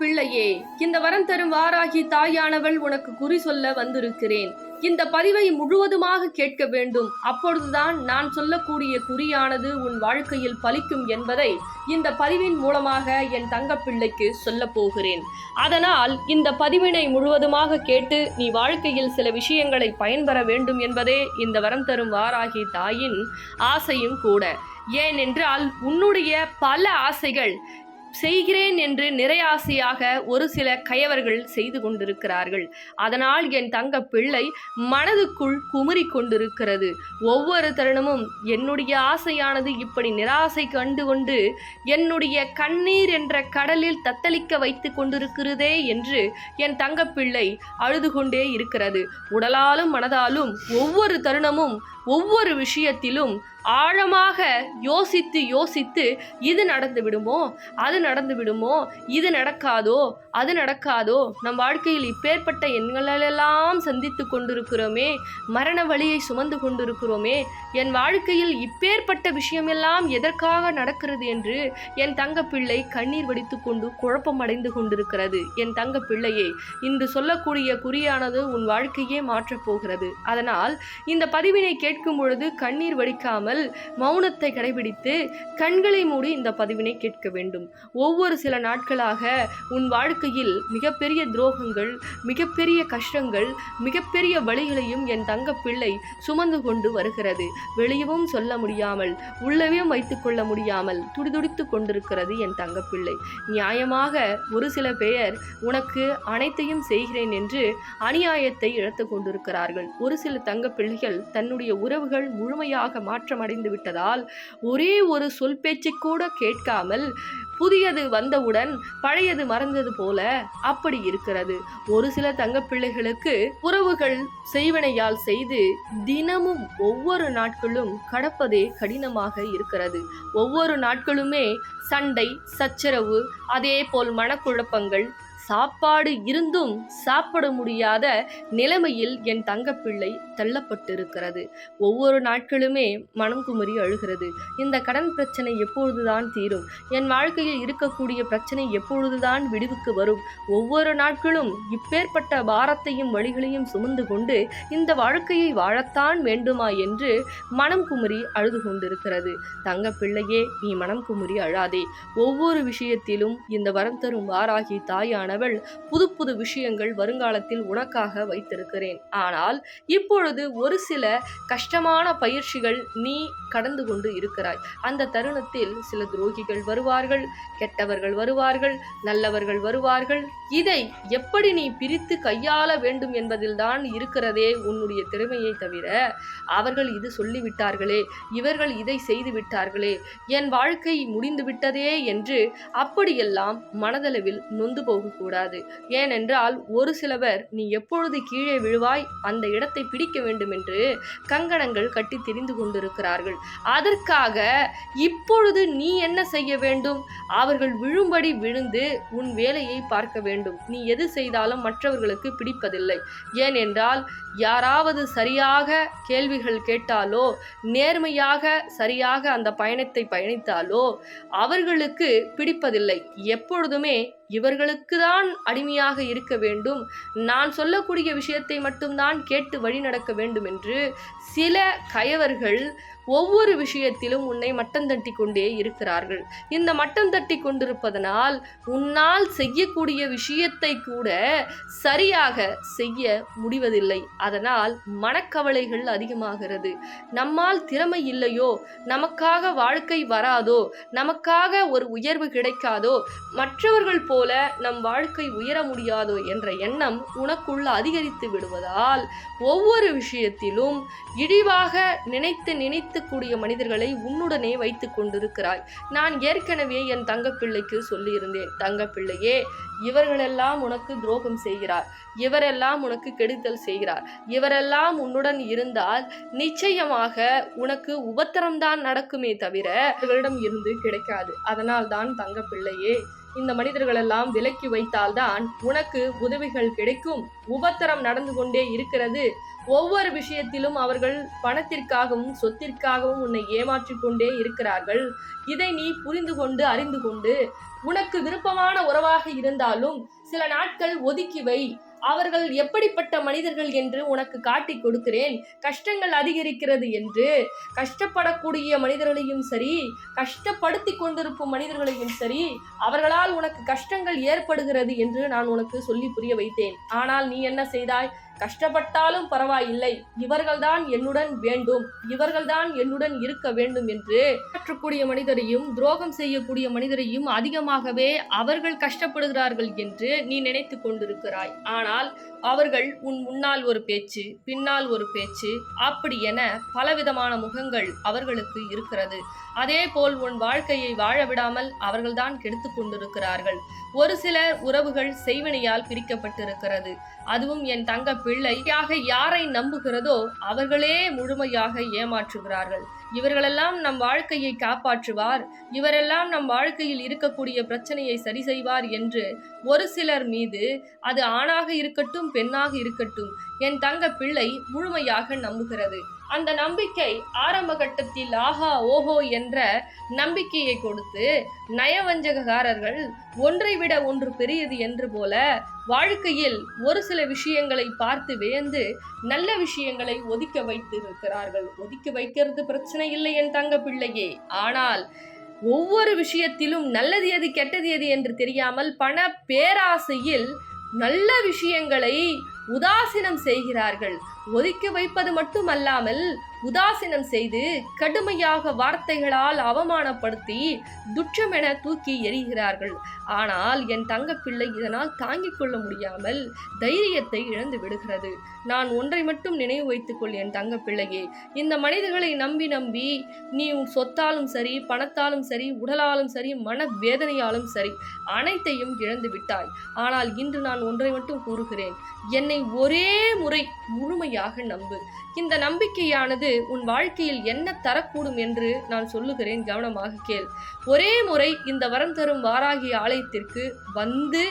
பிள்ளையே இந்த வரம் தரும் வாராகி தாயானவள் உனக்கு குறி சொல்ல வந்திருக்கிறேன். இந்த பதிவை முழுவதுமாக கேட்க வேண்டும். அப்பொழுதுதான் நான் சொல்லக்கூடிய குறியானது உன் வாழ்க்கையில் பலிக்கும் என்பதை இந்த பதிவின் மூலமாக என் தங்கப்பிள்ளைக்கு சொல்ல போகிறேன். அதனால் இந்த பதிவினை முழுவதுமாக கேட்டு நீ வாழ்க்கையில் சில விஷயங்களை பயன்பெற வேண்டும் என்பதே இந்த வரம் தரும் வாராகி தாயின் ஆசையும் கூட. ஏனென்றால் உன்னுடைய பல ஆசைகள் செய்கிறேன் என்று நிறையாசையாக ஒரு சில கயவர்கள் செய்து கொண்டிருக்கிறார்கள். அதனால் என் தங்க பிள்ளை மனதுக்குள் குமுறி கொண்டிருக்கிறது. ஒவ்வொரு தருணமும் என்னுடைய ஆசையானது இப்படி நிராசை கண்டு கொண்டு என்னுடைய கண்ணீர் என்ற கடலில் தத்தளிக்க வைத்து கொண்டிருக்கிறதே என்று என் தங்கப்பிள்ளை அழுது கொண்டே இருக்கிறது. உடலாலும் மனதாலும் ஒவ்வொரு தருணமும் ஒவ்வொரு விஷயத்திலும் ஆழமாக யோசித்து யோசித்து இது நடந்து விடுமோ அது நடந்து விடுமோ இது நடக்காதோ அது நடக்காதோ நம் வாழ்க்கையில் இப்பேற்பட்ட எண்களெல்லாம் சந்தித்து கொண்டிருக்கிறோமே மரண வழியை சுமந்து கொண்டிருக்கிறோமே என் வாழ்க்கையில் இப்பேற்பட்ட விஷயமெல்லாம் எதற்காக நடக்கிறது என்று என் தங்கப்பிள்ளை கண்ணீர் வடித்து கொண்டு குழப்பம் அடைந்து கொண்டிருக்கிறது. என் தங்க பிள்ளையே இன்று சொல்லக்கூடிய குறியானது உன் வாழ்க்கையே மாற்றப் போகிறது. அதனால் இந்த பதிவினை கேட்கும் பொழுது கண்ணீர் வடிக்காமல் மௌனத்தை கடைபிடித்து கண்களை மூடி இந்த பதிவினை கேட்க வேண்டும். ஒவ்வொரு சில நாட்களாக உன் வாழ்க்கையில் மிகப்பெரிய துரோகங்கள் மிகப்பெரிய கஷ்டங்கள் மிகப்பெரிய வழிகளையும் என் தங்க பிள்ளை சுமந்து கொண்டு வருகிறது. வெளியவும் சொல்ல முடியாமல் உள்ளவையும் வைத்துக்கொள்ள முடியாமல் துடிதுடித்து கொண்டிருக்கிறது என் தங்கப்பிள்ளை. நியாயமாக ஒரு சில பெயர் உனக்கு அனைத்தையும் செய்கிறேன் என்று அநியாயத்தை இழத்து கொண்டிருக்கிறார்கள். ஒரு சில தங்க பிள்ளைகள் தன்னுடைய உறவுகள் முழுமையாக மாற்றமடைந்து விட்டதால் ஒரே ஒரு சொல் பேச்சு கூட கேட்காமல் புதியது வந்தவுடன் பழையது மறந்தது போல அப்படி இருக்கிறது. ஒரு சில தங்கப்பிள்ளைகளுக்கு உறவுகள் செய்வனையால் செய்து தினமும் ஒவ்வொரு நாட்களும் கடப்பதே கடினமாக இருக்கிறது. ஒவ்வொரு நாட்களுமே சண்டை சச்சரவு அதே போல் மனக்குழப்பங்கள் சாப்பாடு இருந்தும் சாப்பிட முடியாத நிலைமையில் என் தங்கப்பிள்ளை தள்ளப்பட்டிருக்கிறது. ஒவ்வொரு நாட்களுமே மனம் குமரி அழுகிறது. இந்த கடன் பிரச்சனை எப்பொழுதுதான் தீரும்? என் வாழ்க்கையில் இருக்கக்கூடிய பிரச்சனை எப்பொழுதுதான் விடுவுக்கு வரும்? ஒவ்வொரு நாட்களும் இப்பேற்பட்ட பாரத்தையும் வழிகளையும் சுமந்து கொண்டு இந்த வாழ்க்கையை வாழத்தான் வேண்டுமா என்று மனம் குமரி அழுது கொண்டிருக்கிறது. தங்கப்பிள்ளையே நீ மனம் குமரி அழாதே. ஒவ்வொரு விஷயத்திலும் இந்த வரம் தரும் வாராகி தாயான தாயானவள் புது புது விஷயங்கள் வருங்காலத்தில் உனக்காக வைத்திருக்கிறேன். ஆனால் இப்பொழுது ஒரு சில கஷ்டமான பயிற்சிகள் நீ கடந்து கொண்டு இருக்கிறாய். அந்த தருணத்தில் சில துரோகிகள் வருவார்கள் கெட்டவர்கள் வருவார்கள் நல்லவர்கள் வருவார்கள். இதை எப்படி நீ பிரித்து கையாள வேண்டும் என்பதில்தான் இருக்கிறதே உன்னுடைய திறமையை தவிர அவர்கள் இது சொல்லிவிட்டார்களே இவர்கள் இதை செய்து விட்டார்களே என் வாழ்க்கை முடிந்து விட்டதே என்று அப்படியெல்லாம் மனதளவில் நொந்து போகும் கூடாது ஏனென்றால் ஒரு சிலவர் நீ எப்பொழுது கீழே விழுவாய் அந்த இடத்தை பிடிக்க வேண்டும் என்று கங்கணங்கள் கட்டி தெரிந்து கொண்டிருக்கிறார்கள். அதற்காக இப்பொழுது நீ என்ன செய்ய வேண்டும்? அவர்கள் விழும்படி விழுந்து உன் வேலையை பார்க்க வேண்டும். நீ எது செய்தாலும் மற்றவர்களுக்கு பிடிப்பதில்லை. ஏனென்றால் யாராவது சரியாக கேள்விகள் கேட்டாலோ நேர்மையாக சரியாக அந்த பயணத்தை பயணித்தாலோ அவர்களுக்கு பிடிப்பதில்லை. எப்பொழுதுமே இவர்களுக்கு தான் அடிமையாக இருக்க வேண்டும். நான் சொல்லக்கூடிய விஷயத்தை மட்டும்தான் கேட்டு வழி நடக்க வேண்டும் என்று சில கயவர்கள் ஒவ்வொரு விஷயத்திலும் உன்னை மட்டம் தட்டி கொண்டே இருக்கிறார்கள். இந்த மட்டம் தட்டி கொண்டிருப்பதனால் உன்னால் செய்யக்கூடிய விஷயத்தை கூட சரியாக செய்ய முடிவதில்லை. அதனால் மனக்கவலைகள் அதிகமாகிறது. நம்மால் திறமை இல்லையோ? நமக்காக வாழ்க்கை வராதோ? நமக்காக ஒரு உயர்வு கிடைக்காதோ? மற்றவர்கள் போல நம் வாழ்க்கை உயர முடியாதோ என்ற எண்ணம் உனக்குள்ள அதிகரித்து விடுவதால் ஒவ்வொரு விஷயத்திலும் இழிவாக நினைத்து நினைத்துக்கூடிய மனிதர்களை உன்னுடனே வைத்து கொண்டிருக்கிறாய். நான் ஏற்கனவே என் தங்கப்பிள்ளைக்கு சொல்லியிருந்தேன். தங்கப்பிள்ளையே இவர்களெல்லாம் உனக்கு துரோகம் செய்கிறார். இவரெல்லாம் உனக்கு கெடுத்தல் செய்கிறார். இவரெல்லாம் உன்னுடன் இருந்தால் நிச்சயமாக உனக்கு உபத்திரம்தான் நடக்குமே தவிர இவரிடம் இருந்து கிடைக்காது. அதனால் தான் தங்கப்பிள்ளையே இந்த மனிதர்களெல்லாம் விலக்கி வைத்தால்தான் உனக்கு உதவிகள் கிடைக்கும். உபத்திரம் நடந்து கொண்டே இருக்கிறது. ஒவ்வொரு விஷயத்திலும் அவர்கள் பணத்திற்காகவும் சொத்திற்காகவும் உன்னை ஏமாற்றிக் கொண்டே இருக்கிறார்கள். இதை நீ புரிந்து கொண்டு அறிந்து கொண்டு உனக்கு விருப்பமான உறவாக இருந்தாலும் சில நாட்கள் ஒதுக்கி வை. அவர்கள் எப்படிப்பட்ட மனிதர்கள் என்று உனக்கு காட்டிக் கொடுக்கிறேன். கஷ்டங்கள் அதிகரிக்கிறது என்று. கஷ்டப்படக்கூடிய மனிதர்களையும் சரி கஷ்டப்படுத்தி கொண்டிருக்கும் மனிதர்களையும் சரி அவர்களால் உனக்கு கஷ்டங்கள் ஏற்படுகிறது என்று நான் உனக்கு சொல்லி புரிய வைத்தேன். ஆனால் நீ என்ன செய்தாய்? கஷ்டப்பட்டாலும் பரவாயில்லை. இவர்கள்தான் என்னுடன் வேண்டும். இவர்கள்தான் என்னுடன் இருக்க வேண்டும் என்று மாற்றக்கூடிய மனிதரையும் துரோகம் செய்யக்கூடிய மனிதரையும் அதிகமாகவே அவர்கள் கஷ்டப்படுகிறார்கள் என்று நீ நினைத்து கொண்டிருக்கிறாய். ஆனால் அவர்கள் உன் முன்னால் ஒரு பேச்சு பின்னால் ஒரு பேச்சு அப்படி என பலவிதமான முகங்கள் அவர்களுக்கு இருக்கிறது. அதே போல் உன் வாழ்க்கையை வாழ விடாமல் அவர்கள்தான் கெடுத்து கொண்டிருக்கிறார்கள். ஒரு சிலர் உறவுகள் செய்வினையால் பிரிக்கப்பட்டிருக்கிறது. அதுவும் என் தங்க பிள்ளையாக யாரை நம்புகிறதோ அவர்களே முழுமையாக ஏமாற்றுகிறார்கள். இவர்களெல்லாம் நம் வாழ்க்கையை காப்பாற்றுவார். இவரெல்லாம் நம் வாழ்க்கையில் இருக்கக்கூடிய பிரச்சனையை சரி செய்வார் என்று ஒரு சிலர் மீது அது ஆணாக இருக்கட்டும் பெண்ணாக இருக்கட்டும் என் தங்க பிள்ளை முழுமையாக நம்புகிறது. அந்த நம்பிக்கை ஆரம்ப கட்டத்தில் ஆஹா ஓஹோ என்ற நம்பிக்கையை கொடுத்து நயவஞ்சகக்காரர்கள் ஒன்றை விட ஒன்று பெரியது என்று போல வாழ்க்கையில் ஒரு சில விஷயங்களை பார்த்து வியந்து நல்ல விஷயங்களை ஒதுக்க வைத்திருக்கிறார்கள். ஒதுக்க வைக்கிறது பிரச்சனை இல்லை என் தங்க பிள்ளையே. ஆனால் ஒவ்வொரு விஷயத்திலும் நல்லது எது கெட்டது எது என்று தெரியாமல் பண பேராசையில் நல்ல விஷயங்களை உதாசீனம் செய்கிறார்கள். ஒதுக்கி வைப்பது மட்டுமல்லாமல் உதாசீனம் செய்து கடுமையாக வார்த்தைகளால் அவமானப்படுத்தி துற்றமென தூக்கி எறிகிறார்கள். ஆனால் என் தங்கப்பிள்ளை இதனால் தாங்கிக் கொள்ள முடியாமல் தைரியத்தை இழந்து விடுகிறது. நான் ஒன்றை மட்டும் நினைவு வைத்துக்கொள் என் தங்கப்பிள்ளையே. இந்த மனிதர்களை நம்பி நம்பி நீ உன் சொத்தாலும் சரி பணத்தாலும் சரி உடலாலும் சரி மன வேதனையாலும் சரி அனைத்தையும் இழந்து விட்டாய். ஆனால் இன்று நான் ஒன்றை மட்டும் கூறுகிறேன். என்னை ஒரே முறை முழுமையாக நம்பு. இந்த நம்பிக்கையானது உன் வாழ்க்கையில் என்ன தரக்கூடும் என்று நான் சொல்லுகிறேன் கவனமாக கேள். ஒரே முறை இந்த வரம் தரும் வாராகி ஆலயத்திற்கு வந்து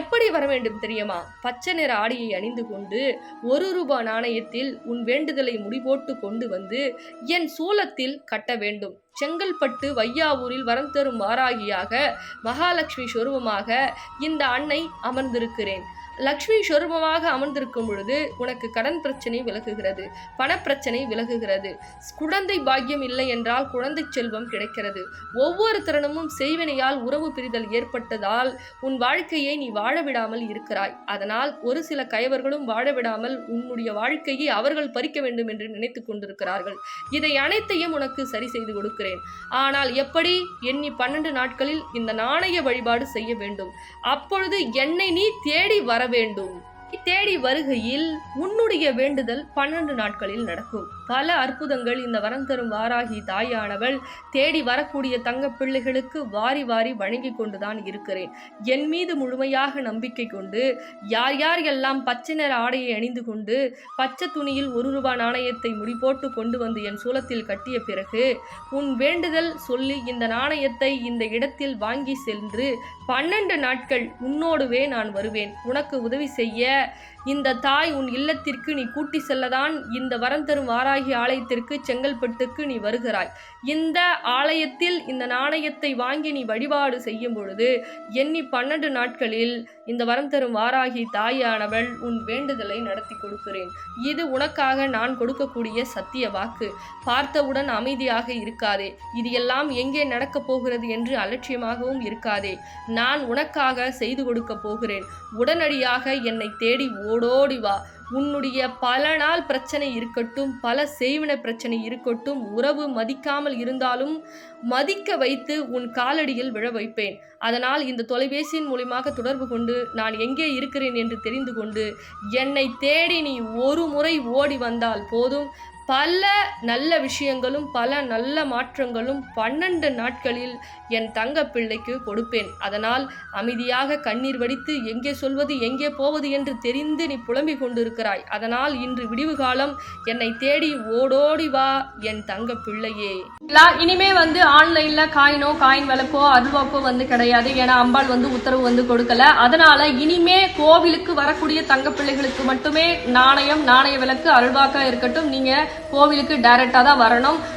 எப்படி வர வேண்டும் தெரியுமா? பச்சை நிற ஆடையை அணிந்து கொண்டு ஒரு ரூபாய் நாணயத்தில் உன் வேண்டுதலை முடிபோட்டு கொண்டு வந்து என் சூலத்தில் கட்ட வேண்டும். செங்கல்பட்டு வையாவூரில் வரம் தரும் வாராகியாக மகாலட்சுமி சொருபமாக இந்த அன்னை அமர்ந்திருக்கிறேன். லக்ஷ்மி சொரூபமாக அமர்ந்திருக்கும் பொழுது உனக்கு கடன் பிரச்சனை விலகுகிறது பணப்பிரச்சனை விலகுகிறது. குழந்தை பாக்கியம் இல்லை என்றால் குழந்தை செல்வம் கிடைக்கிறது. ஒவ்வொரு தருணமும் செய்வினையால் உறவு பிரிதல் ஏற்பட்டதால் உன் வாழ்க்கையை நீ வாழ விடாமல் இருக்கிறாய். அதனால் ஒரு சில கயவர்களும் வாழ விடாமல் உன்னுடைய வாழ்க்கையை அவர்கள் பறிக்க வேண்டும் என்று நினைத்து கொண்டிருக்கிறார்கள். இதை அனைத்தையும் உனக்கு சரி செய்து கொடுக்கிறேன். ஆனால் எப்படி? எண்ணி பன்னெண்டு நாட்களில் இந்த நாணய வழிபாடு செய்ய வேண்டும். அப்பொழுது என்னை நீ தேடி வர வேண்டும். தேடி வருகையில் உன்னுடைய வேண்டுதல் பன்னெண்டு நாட்களில் நடக்கும். பல அற்புதங்கள் இந்த வரம் தரும் வாராகி தாயானவள். தேடி வரக்கூடிய தங்க பிள்ளைகளுக்கு வாரி வாரி வணங்கி கொண்டுதான் இருக்கிறேன். என் மீது முழுமையாக நம்பிக்கை கொண்டு யார் யார் எல்லாம் பச்சை நிற ஆடையை அணிந்து கொண்டு பச்சை துணியில் ஒரு ரூபா நாணயத்தை முடிபோட்டு கொண்டு வந்து என் சூலத்தில் கட்டிய பிறகு உன் வேண்டுதல் சொல்லி இந்த நாணயத்தை இந்த இடத்தில் வாங்கி சென்று பன்னெண்டு நாட்கள் உன்னோடுவே நான் வருவேன். உனக்கு உதவி செய்ய nie இந்த தாய் உன் இல்லத்திற்கு நீ கூட்டி செல்லதான். இந்த வரம் தரும் வாராகி ஆலயத்திற்கு செங்கல்பட்டுக்கு நீ வருகிறாய். இந்த ஆலயத்தில் இந்த நாணயத்தை வாங்கி நீ வழிபாடு செய்யும் பொழுது எண்ணி பன்னெண்டு நாட்களில் இந்த வரம் தரும் வாராகி தாயானவள் உன் வேண்டுதலை நடத்தி கொடுக்கிறேன். இது உனக்காக நான் கொடுக்கக்கூடிய சத்திய வாக்கு. பார்த்தவுடன் அமைதியாக இருக்காதே. இது எல்லாம் எங்கே நடக்கப் போகிறது என்று அலட்சியமாகவும் இருக்காதே. நான் உனக்காக செய்து கொடுக்க போகிறேன். உடனடியாக என்னை தேடி ஓ ஓடோடி வா. உன்னுடைய பல நாள் பிரச்சனை இருக்கட்டும் பல செய்வின பிரச்சனை இருக்கட்டும் உறவு மதிக்காமல் இருந்தாலும் மதிக்க வைத்து உன் காலடியில் விழ வைப்பேன். அதனால் இந்த தொலைபேசியின் மூலியமாக தொடர்பு கொண்டு நான் எங்கே இருக்கிறேன் என்று தெரிந்து கொண்டு என்னை தேடி நீ ஒரு முறை ஓடி வந்தால் போதும். பல நல்ல விஷயங்களும் பல நல்ல மாற்றங்களும் பன்னெண்டு நாட்களில் என் தங்க பிள்ளைக்கு கொடுப்பேன். அதனால் அமைதியாக கண்ணீர் வடித்து எங்கே சொல்வது எங்கே போவது என்று தெரிந்து நீ புலம்பிக் கொண்டிருக்கிறாய். அதனால் இன்று விடிவு காலம் என்னை தேடி ஓடோடி வா என் தங்க பிள்ளையே இனிமே வந்து ஆன்லைன்ல காயினோ காயின் விளக்கோ அருள்வாக்கோ வந்து கிடையாது. கிடையாது. ஏன்னா அம்பாள் வந்து உத்தரவு வந்து கொடுக்கல. அதனால இனிமே கோவிலுக்கு வரக்கூடிய தங்க பிள்ளைகளுக்கு மட்டுமே நாணயம் நாணய விளக்கு அருள்வாக்கா இருக்கட்டும். நீங்க கோவிலுக்கு டைரக்டா தான் வரணும்.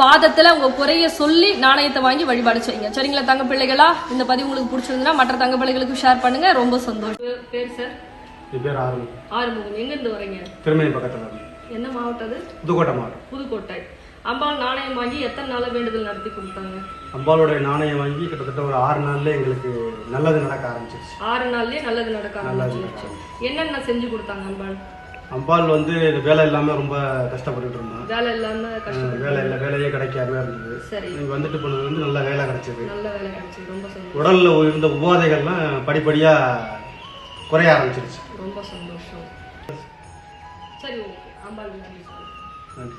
பாதத்துல உங்க குறைய சொல்லி நாணயத்தை வாங்கி வழிபாடு செய்யுங்க. சரிங்களா தங்க பிள்ளைகளா? இந்த பதிவு உங்களுக்கு பிடிச்சிருந்ததுன்னா மற்ற தங்க பிள்ளைகளுக்கு ஷேர் பண்ணுங்க. ரொம்ப சந்தோஷம். பேர் சார் பேர் ஆறுமுகம். எங்க இருந்து வரீங்க திருமணி பக்கத்தில் என்ன மாவட்டம் அது? புதுக்கோட்டை மாவட்டம். புதுக்கோட்டை. அம்பாள் நாணயம் வாங்கி எத்தனை நாள வேண்டுதல் நடத்தி கொடுத்தாங்க? அம்பாளுடைய நாணயம் வாங்கி கிட்டத்தட்ட ஒரு ஆறு நாள்ல எங்களுக்கு நல்லது நடக்க ஆரம்பிச்சிருச்சு. ஆறு நாள்லயே நல்லது நடக்க ஆரம்பிச்சிருச்சு. என்னென்ன செஞ்சு கொடுத்தாங்க அம்பாள்? அம்பாள் வந்து வேலை இல்லாம ரொம்ப கஷ்டப்பட்டுட்டு இருந்தோம் வேலை இல்லாம கஷ்டம் வேலை இல்லை வேலையே கிடைக்காம இருந்தது. சரி. நீங்க வந்துட்டு போனது வந்து நல்ல வேலை கிடைச்சது. நல்ல வேலை கிடைச்சது ரொம்ப சந்தோஷம். உடல்ல இருந்த உபாதைகள்லாம் படிப்படியா குறைய ஆரம்பிச்சிருச்சு. ரொம்ப சந்தோஷம். சரி ஓகே. அம்பாள். நன்றி.